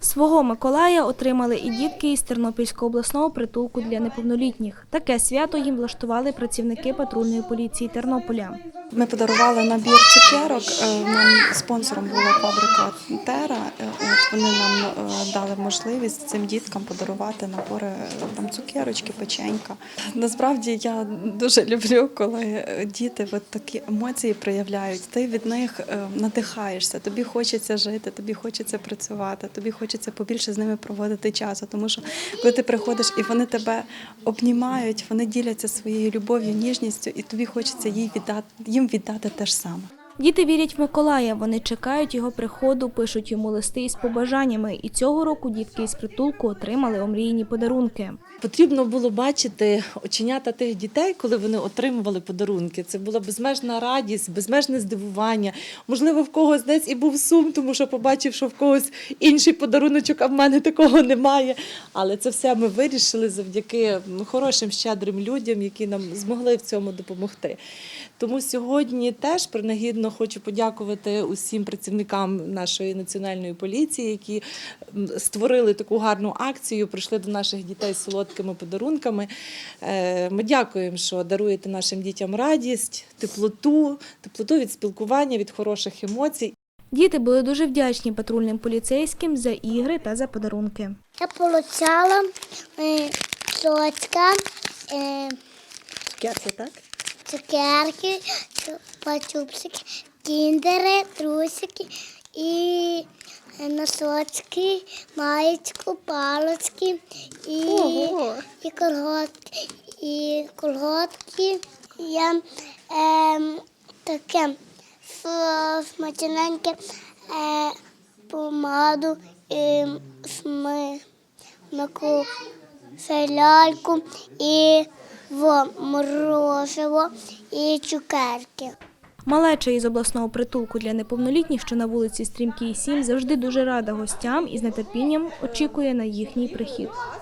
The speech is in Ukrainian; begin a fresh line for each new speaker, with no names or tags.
Свого Миколая отримали і дітки із Тернопільського обласного притулку для неповнолітніх. Таке свято їм влаштували працівники патрульної поліції Тернополя.
Ми подарували набір цукерок. Е, Нам спонсором була фабрика Тера. Е, От вони нам е, дали можливість цим діткам подарувати набори там цукерочки, печенька. Насправді я дуже люблю, коли діти от такі емоції проявляють. Ти від них надихаєшся. Тобі хочеться жити, тобі хочеться працювати, тобі хочеться побільше з ними проводити часу. Тому що коли ти приходиш і вони тебе обнімають, вони діляться своєю любов'ю, ніжністю, і тобі хочеться їй віддати їм віддати те ж саме.
Діти вірять в Миколая, вони чекають його приходу, пишуть йому листи із побажаннями. І цього року дітки із притулку отримали омріяні подарунки.
Потрібно було бачити оченята тих дітей, коли вони отримували подарунки. Це була безмежна радість, безмежне здивування. Можливо, в когось десь і був сум, тому що побачив, що в когось інший подаруночок, а в мене такого немає. Але це все ми вирішили завдяки хорошим, щедрим людям, які нам змогли в цьому допомогти. Тому сьогодні теж принагідно хочу подякувати усім працівникам нашої національної поліції, які створили таку гарну акцію, прийшли до наших дітей з солодкими подарунками. Е, Ми дякуємо, що даруєте нашим дітям радість, теплоту, теплоту від спілкування, від хороших емоцій.
Діти були дуже вдячні патрульним поліцейським за ігри та за подарунки.
Я получала е, сочка, е,
Цукерки, так?
цукерки, пачупсики, кіндери, трусики і носочки, маєчку, палочки і,
Ого!
і колготки. І колготки. Я е, таке с- смачненьке е, помаду і смаку селяльку і во, морозиво і цукерки.
Малеча із обласного притулку для неповнолітніх, що на вулиці Стрімкій 7, завжди дуже рада гостям і з нетерпінням очікує на їхній прихід.